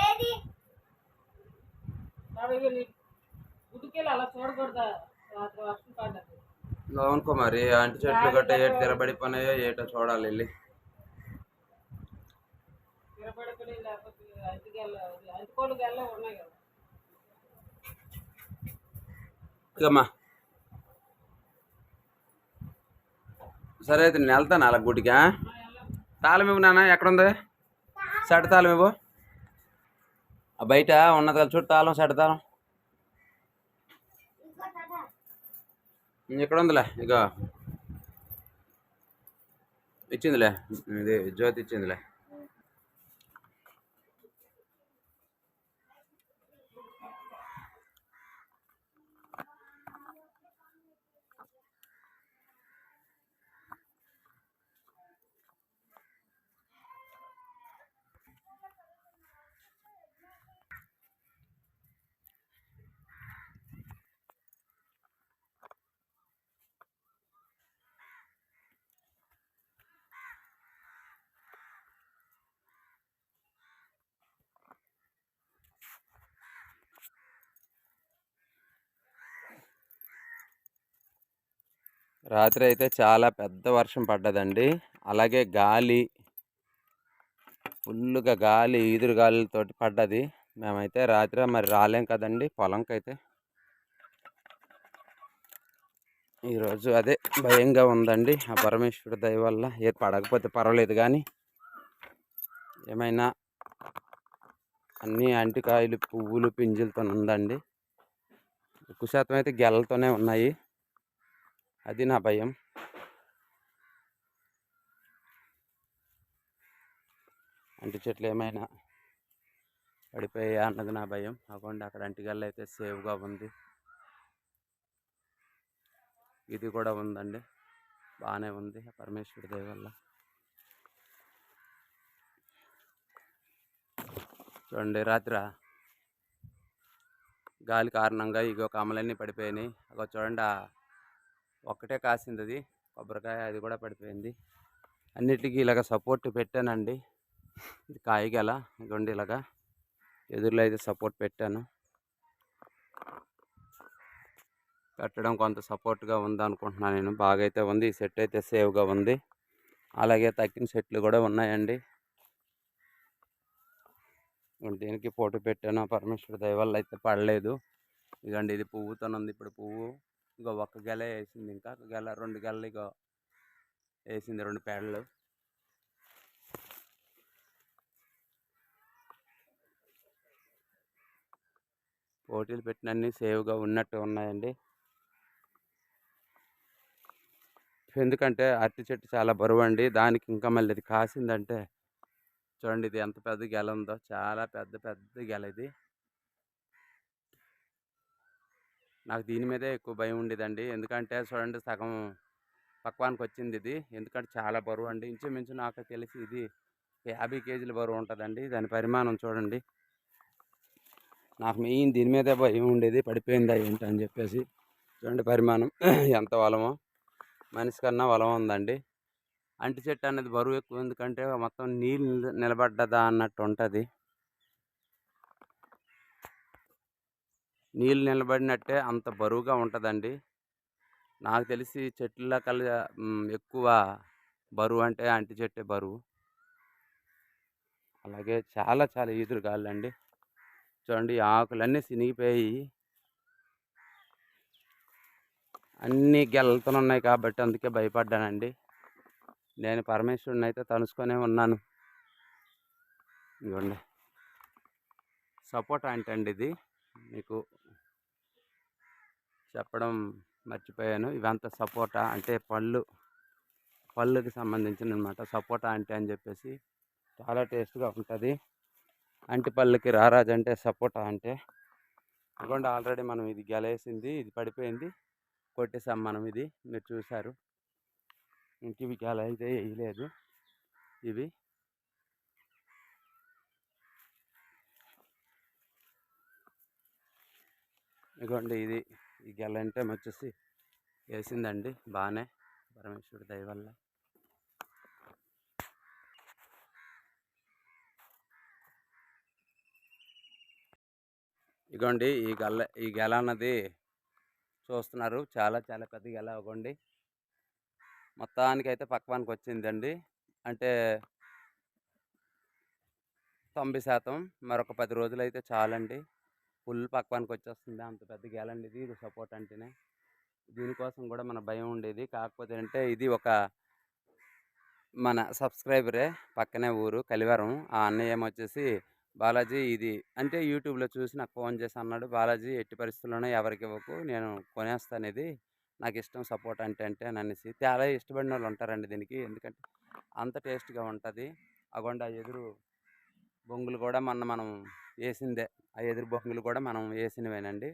ఏది? అవునుకో మరి అంటి చెట్లు గట్ట ఏటు తిరబడిపోయినాయో ఏటో చూడాలి వెళ్ళి. ఇకమ్మా సరే అయితే నేను వెళ్తాను అలా గుడికా తాళం ఇవ్వు నాన్న ఎక్కడుంది? సెట్ తాళం ఇవ్వు. ఆ బయట ఉన్నది కదా చూడు తాళం సెట్ తాళం. ఇంకో ఇక్కడ ఉందిలే ఇక ఇచ్చిందిలే ఇది జ్యోతి ఇచ్చిందిలే. రాత్రి అయితే చాలా పెద్ద వర్షం పడ్డదండి. అలాగే గాలి ఫుల్గా గాలి ఈదురు గాలితో పడ్డది. మేమైతే రాత్రి మరి రాలేం కదండి పొలంకి అయితే ఈరోజు అదే భయంగా ఉందండి. ఆ పరమేశ్వరుడు దయ వల్ల ఏది పడకపోతే పర్వాలేదు కానీ ఏమైనా అన్ని అంటికాయలు పువ్వులు పింజులతో ఉందండి ఎక్కువ శాతం అయితే గెలలతోనే ఉన్నాయి. అది నా భయం. అంటి చెట్లు ఏమైనా పడిపోయా అన్నది నా భయం. అవ్వండి అక్కడ అంటిగల్ల అయితే సేఫ్గా ఉంది. ఇది కూడా ఉందండి. బాగానే ఉంది ఆ పరమేశ్వరుడి వల్ల. చూడండి రాత్రి గాలి కారణంగా ఇగో కమలన్నీ పడిపోయినాయి. అగో చూడండి ఒక్కటే కాసింది అది కొబ్బరికాయ అది కూడా పడిపోయింది. అన్నిటికీ ఇలాగ సపోర్ట్ పెట్టానండి. ఇది కాయగల ఇదిగోండి ఇలాగా. ఎదురులో అయితే సపోర్ట్ పెట్టాను. పెట్టడం కొంత సపోర్ట్గా ఉంది అనుకుంటున్నాను నేను. బాగా అయితే ఉంది. ఈ సెట్ అయితే సేవ్గా ఉంది. అలాగే తక్కిన సెట్లు కూడా ఉన్నాయండి. దీనికి ఫోటో పెట్టాను పరమేశ్వర దయవల్ల అయితే పడలేదు. ఇదిగోండి ఇది పువ్వుతో ఉంది ఇప్పుడు పువ్వు ఇగో ఒక్క గెల వేసింది ఇంకా. ఒక గెల రెండు గెలలు ఇగో వేసింది రెండు పేడలు పోటీలు పెట్టినన్ని సేవ్గా ఉన్నట్టు ఉన్నాయండి. ఎందుకంటే అరటి చెట్టు చాలా బరువు అండి. దానికి ఇంకా మళ్ళీ ఇది కాసిందంటే చూడండి ఇది ఎంత పెద్ద గెల ఉందో. చాలా పెద్ద పెద్ద గెల ఇది. నాకు దీని మీదే ఎక్కువ భయం ఉండేదండి. ఎందుకంటే చూడండి సగం పక్వానికి వచ్చింది ఇది. ఎందుకంటే చాలా బరువు అండి. ఇంచుమించు నాకు తెలిసి ఇది యాభై కేజీల బరువు ఉంటుందండి. దాని పరిమాణం చూడండి. నాకు మెయిన్ దీని మీదే భయం ఉండేది. పడిపోయిందా ఏంటి అని చెప్పేసి. చూడండి పరిమాణం. ఎంత బలమో మనిషి కన్నా బలం ఉందండి. అంటి చెట్టు అనేది బరువు ఎక్కువ. ఎందుకంటే మొత్తం నీళ్ళు నిలబడ్డదా అన్నట్టు ఉంటుంది. నీళ్ళు నిలబడినట్టే అంత బరువుగా ఉంటుందండి. నాకు తెలిసి చెట్ల కల ఎక్కువ బరువు అంటే అంటి చెట్టే బరువు. అలాగే చాలా చాలా ఈదురు కాళ్ళండి చూడండి ఆకులన్నీ చినిగిపోయి అన్నీ గెలతలు ఉన్నాయి కాబట్టి అందుకే భయపడ్డానండి. నేను పరమేశ్వరుని అయితే తలుసుకొనే ఉన్నాను. ఇదిగోండి. సపోటా అంటే అండి ఇది. మీకు చెప్పడం మర్చిపోయాను. ఇవంతా సపోటా అంటే పళ్ళు పళ్ళుకి సంబంధించిన అనమాట సపోటా అంటే అని చెప్పేసి చాలా టేస్ట్గా ఉంటుంది. అంటి పళ్ళకి రారాజు అంటే సపోటా అంటే. ఇదిగోండి ఆల్రెడీ మనం ఇది గెలేసింది ఇది పడిపోయింది. కొట్టేసాం మనం ఇది. మీరు చూశారు. ఇంక ఇవి గెల అయితే వేయలేదు ఇవి ఇదిగోండి ఇది ఈ గెలైన్ వచ్చేసి వేసిందండి బాగానే పరమేశ్వరుడు దయ వల్ల. ఇగోండి ఈ గల్ల ఈ గెల అన్నది చూస్తున్నారు చాలా చాలా పెద్ద గెల ఇవ్వండి మొత్తానికైతే పక్వానికి వచ్చిందండి అంటే తొంభై శాతం మరొక పది రోజులు అయితే చాలండి. ఫుల్ పక్వానికి వచ్చేస్తుంది అంత పెద్ద గ్యాలండి ఇది. ఇది సపోర్ట్ అంటేనే. దీనికోసం కూడా మన భయం ఉండేది. కాకపోతే అంటే ఇది ఒక మన సబ్స్క్రైబరే పక్కనే ఊరు కలివరం. ఆ అన్నయ్య ఏమొచ్చేసి బాలాజీ ఇది అంటే యూట్యూబ్లో చూసి నాకు ఫోన్ చేసి అన్నాడు బాలాజీ ఎట్టి పరిస్థితుల్లోనే ఎవరికి ఇవ్వకు నేను కొనేస్తాను ఇది నాకు ఇష్టం సపోర్ట్ అంటే అంటే అని అనేసి. చాలా ఇష్టపడిన వాళ్ళు ఉంటారండి దీనికి. ఎందుకంటే అంత టేస్ట్గా ఉంటుంది. అగొండ ఎదురు బొంగులు కూడా మొన్న మనం వేసిందే. ఆ ఎదురు బొంగులు కూడా మనం వేసినవేనండి.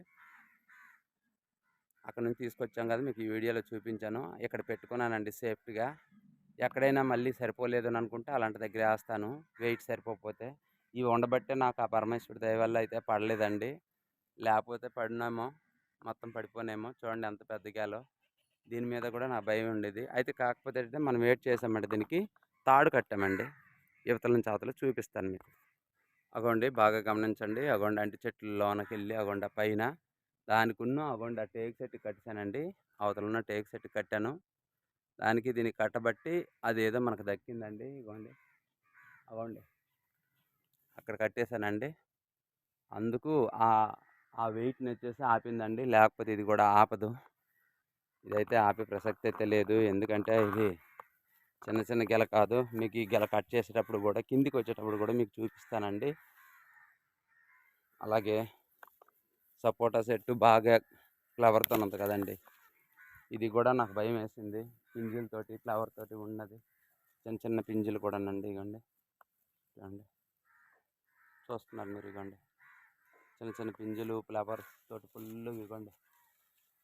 అక్కడ నుంచి తీసుకొచ్చాం కదా మీకు ఈ వీడియోలో చూపించాను. ఇక్కడ పెట్టుకున్నానండి సేఫ్టీగా. ఎక్కడైనా మళ్ళీ సరిపోలేదు అని అనుకుంటే అలాంటి దగ్గర వేస్తాను. వెయిట్ సరిపోకపోతే. ఇవి ఉండబట్టే నాకు ఆ పరమేశ్వరుడి దయ వల్ల అయితే పడలేదండి. లేకపోతే పడినామో మొత్తం పడిపోనేమో చూడండి ఎంత పెద్దగాలో దీని మీద కూడా నా భయం ఉండేది. అయితే కాకపోతే మనం వెయిట్ చేసామండి దీనికి. తాడు కట్టామండి. యువతల నుంచి అవతల చూపిస్తాను మీకు. అగోండి బాగా గమనించండి. అగోండి అంటే చెట్లు లోనకి వెళ్ళి అగోండ పైన దానికి ఉన్న అగోండి ఆ టేక్ సెట్ కట్టేశానండి అవతల ఉన్న టేక్ సెట్ కట్టాను. దానికి దీన్ని కట్టబట్టి అది ఏదో మనకు దక్కిందండి ఇగోండి. అగోండి. అక్కడ కట్టేశానండి అందుకు ఆ ఆ వెయిట్ని వచ్చేసి ఆపిందండి. లేకపోతే ఇది కూడా ఆపదు. ఇదైతే ఆపే ప్రసక్తి అయితే లేదు. ఎందుకంటే ఇది చిన్న చిన్న గెల కాదు. మీకు ఈ గెల కట్ చేసేటప్పుడు కూడా కిందికి వచ్చేటప్పుడు కూడా మీకు చూపిస్తానండి. అలాగే సపోటా చెట్టు బాగా ఫ్లవర్తో ఉంది కదండి. ఇది కూడా నాకు భయం వేసింది. పింజులతోటి ఫ్లవర్ తోటి ఉన్నది. చిన్న చిన్న పింజులు కూడానండి అండి ఇవ్వండి చూస్తున్నారు మీరు ఇగోండి. చిన్న చిన్న పింజులు ఫ్లవర్స్ తోటి ఫుల్ ఇవ్వండి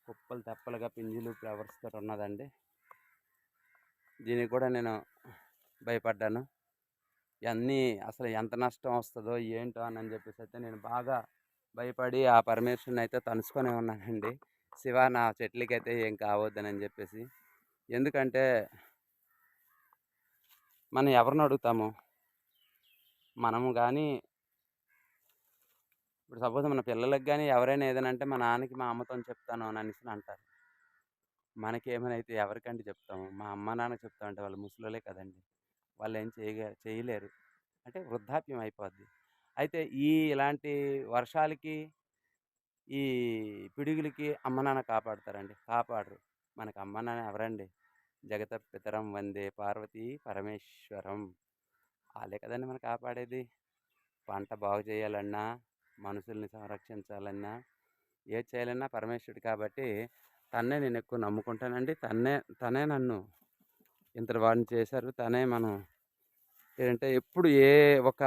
కుప్పలు తెప్పలుగా పింజులు ఫ్లవర్స్ తోటి ఉన్నదండి. దీనికి కూడా నేను భయపడ్డాను. ఇవన్నీ అసలు ఎంత నష్టం వస్తుందో ఏంటో అని చెప్పేసి అయితే నేను బాగా భయపడి ఆ పరమేశ్వరుని అయితే తలుసుకొని ఉన్నానండి. శివ నా చెట్లకైతే ఏం కావద్దని చెప్పేసి. ఎందుకంటే మనం ఎవరిని అడుగుతాము? మనము కానీ ఇప్పుడు సపోజ్ మన పిల్లలకి కానీ ఎవరైనా ఏదైనా అంటే మా నాన్నకి మా అమ్మతో చెప్తాను అని అనేసి అంటారు. మనకేమైనా ఎవరికంటే చెప్తాము? మా అమ్మ నాన్న చెప్తామంటే వాళ్ళు ముసలోలే కదండి. వాళ్ళు ఏం చేయగ చేయలేరు. అంటే వృద్ధాప్యం అయిపోద్ది. అయితే ఈ ఇలాంటి వర్షాలకి ఈ పిడుగులకి అమ్మ నాన్న కాపాడుతారండి. కాపాడరు. మనకు అమ్మ నాన్న ఎవరండి? జగత పితరం వందే పార్వతీ పరమేశ్వరం. వాళ్ళే కదండి మనం కాపాడేది. పంట బాగు చేయాలన్నా మనుషుల్ని సంరక్షించాలన్నా ఏ చేయాలన్నా పరమేశ్వరుడు కాబట్టి తన్నే నేను ఎక్కువ నమ్ముకుంటానండి తన్నే తనే నన్ను ఇంత వాడిని చేశారు. తనే మనం ఏంటంటే ఎప్పుడు ఏ ఒక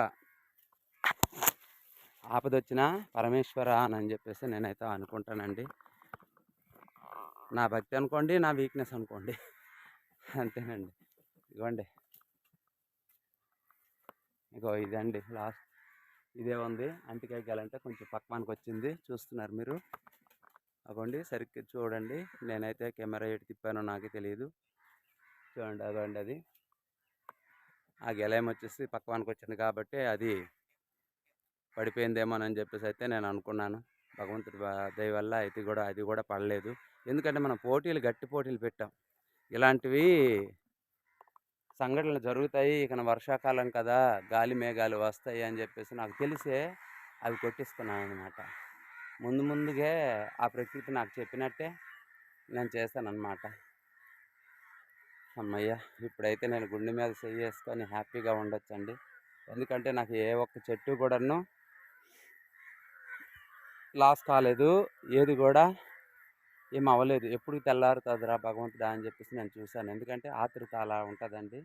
ఆపదొచ్చినా పరమేశ్వర అని చెప్పేసి నేనైతే అనుకుంటానండి. నా భక్తి అనుకోండి నా వీక్నెస్ అనుకోండి. అంతేనండి. ఇదిగోండి ఇగో ఇదండి లాస్ట్. ఇదే ఉంది. అంటికాయ గెలంటే కొంచెం పక్వానికి వచ్చింది చూస్తున్నారు మీరు. అగోండి సరిగ్గా చూడండి. నేనైతే కెమెరా ఎటు తిప్పానో నాకే తెలియదు చూడండి అదండి అది. ఆ గెలయం వచ్చేసి పక్వానికి వచ్చింది కాబట్టి అది పడిపోయిందేమోనని చెప్పేసి అయితే నేను అనుకున్నాను. భగవంతుడి దయ వల్ల అయితే కూడా అది కూడా పడలేదు. ఎందుకంటే మనం పోటీలు గట్టి పోటీలు పెట్టాం. ఇలాంటివి సంఘటనలు జరుగుతాయి. ఇక వర్షాకాలం కదా గాలి మేఘాలు వస్తాయి అని చెప్పేసి నాకు తెలిసే అవి కొట్టిస్తున్నాను అనమాట ముందు ముందుగా ఆ ప్రకృతి నాకు చెప్పినట్టే నేను చేశాను అనమాట అమ్మయ్య ఇప్పుడైతే నేను గుండె మీద చేసుకొని వేసుకొని హ్యాపీగా ఉండొచ్చండి. ఎందుకంటే నాకు ఏ ఒక్క చెట్టు కూడాను లాస్ కాలేదు. ఏది కూడా ఏం అవ్వలేదు. ఎప్పుడు తెల్లారుతుందిరా భగవంతుడా అని చెప్పేసి నేను చూశాను. ఎందుకంటే ఆతృత అలా ఉంటుందండి.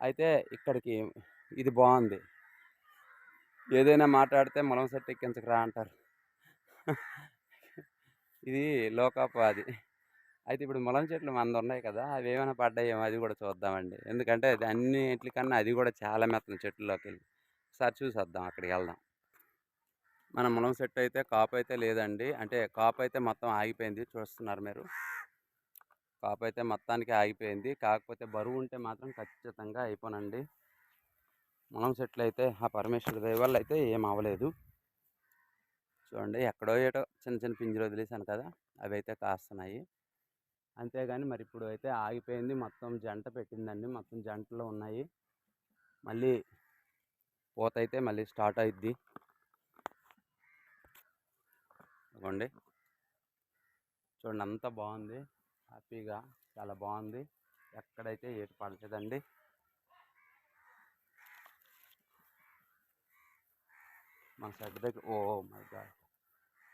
అయితే ఇక్కడికి ఇది బాగుంది. ఏదైనా మాట్లాడితే మొలం సెట్ ఎక్కించకరా అంటారు. ఇది లోకాపాది. అయితే ఇప్పుడు ములం చెట్లు మంద ఉన్నాయి కదా అవి ఏమైనా పడ్డాయేమో అది కూడా చూద్దామండి. ఎందుకంటే అది అన్నిటికన్నా అది కూడా చాలా మెత్తన చెట్లలోకి వెళ్ళి ఒకసారి చూసేద్దాం అక్కడికి వెళ్దాం. మన ములం చెట్టు అయితే కాపు అయితే లేదండి. అంటే కాపు అయితే మొత్తం ఆగిపోయింది చూస్తున్నారు మీరు. కాపు అయితే మొత్తానికి ఆగిపోయింది. కాకపోతే బరువు ఉంటే మాత్రం ఖచ్చితంగా అయిపోనండి. ములం చెట్లు అయితే ఆ పరమేశ్వరుడి దయ వల్ల అయితే ఏం అవ్వలేదు. చూడండి ఎక్కడో ఏటో చిన్న చిన్న పింజలు వదిలేసాను కదా! అవి అయితే కాస్తున్నాయి. అంతేగాని మరి ఇప్పుడు అయితే ఆగిపోయింది. మొత్తం జంట పెట్టిందండి. మొత్తం జంటలో ఉన్నాయి. మళ్ళీ పూత అయితే మళ్ళీ స్టార్ట్ అయిద్ది. ఇవ్వండి చూడండి అంత బాగుంది. హ్యాపీగా చాలా బాగుంది. ఎక్కడైతే ఏటు పడలేదండి. మన సర్టిఫికేట్ ఓ మై గాడ్!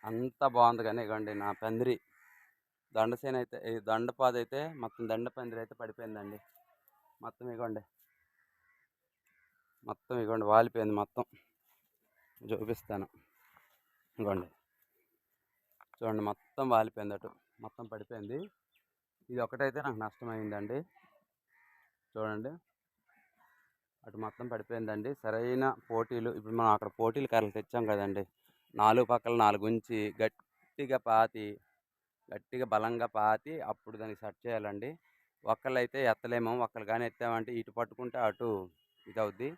అంత బాగుంది కానీ ఇగండి నా పందిరి. దండసేన అయితే ఈ దండపాది అయితే మొత్తం దండ పందిరి అయితే పడిపోయిందండి. మొత్తం ఇగోండి. మొత్తం ఇగోండి వాలిపోయింది మొత్తం. చూపిస్తాను. ఇగోండి. చూడండి మొత్తం వాలిపోయింది అటు. మొత్తం పడిపోయింది. ఇది ఒకటైతే నాకు నష్టమైందండి. చూడండి. అటు మొత్తం పడిపోయిందండి. సరైన పోటీలు ఇప్పుడు మనం అక్కడ పోటీలు కర్రలు తెచ్చాం కదండి. నాలుగు పక్కల నాలుగు ఉంచి గట్టిగా పాతి గట్టిగా బలంగా పాతి అప్పుడు దానికి సెట్ చేయాలండి. ఒక్కళ్ళు అయితే ఎత్తలేము ఒక్కళ్ళు కానీ ఎత్తామంటే ఇటు పట్టుకుంటే అటు ఇది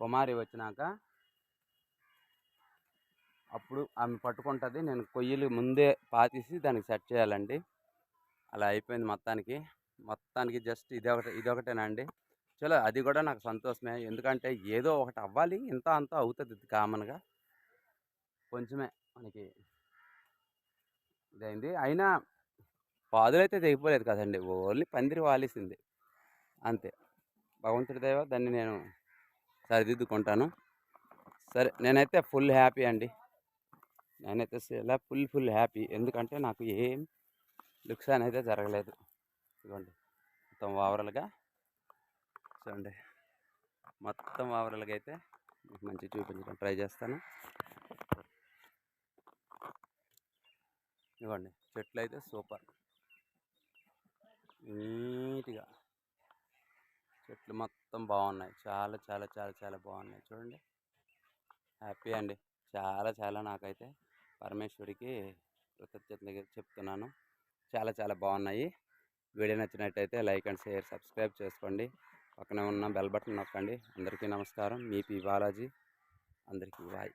కుమారి వచ్చినాక అప్పుడు ఆమె పట్టుకుంటుంది. నేను కొయ్యలు ముందే పాతేసి దానికి సెట్ చేయాలండి. అలా అయిపోయింది మొత్తానికి. మొత్తానికి జస్ట్ ఇది ఒకటి చలో అది కూడా నాకు సంతోషమే. ఎందుకంటే ఏదో ఒకటి అవ్వాలి. ఇంత అంత అవుతుంది కామన్గా. కొంచెమే మనకి ఇదైంది. అయినా పాదులైతే తెగిపోలేదు కదండి. ఓన్లీ పందిరి వాలేసింది. అంతే. భగవంతుడి దైవ దాన్ని నేను సరిదిద్దుకుంటాను. సరే నేనైతే ఫుల్ హ్యాపీ అండి. నేనైతే ఇలా ఫుల్ ఫుల్ హ్యాపీ. ఎందుకంటే నాకు ఏం లుక్సాన్ అయితే జరగలేదు. ఇదిగోండి. మొత్తం ఓవరాల్గా చూడండి. మొత్తం ఓవరాల్గా అయితే మీకు మంచి చూపించడం ట్రై చేస్తాను. ఇవ్వండి. చెట్లు అయితే సూపర్. నీట్గా. చెట్లు మొత్తం బాగున్నాయి చాలా చాలా చాలా చాలా బాగున్నాయి చూడండి. హ్యాపీ అండి. చాలా చాలా నాకైతే పరమేశ్వరికి కృతజ్ఞత చెప్తున్నాను. చాలా చాలా బాగున్నాయి వీడియో నచ్చినట్టయితే లైక్ అండ్ షేర్ సబ్స్క్రైబ్ చేసుకోండి. పక్కనే ఉన్న బెల్ బటన్ నొక్కండి. అందరికీ నమస్కారం. మీ పి బాలాజీ. అందరికీ బాయ్.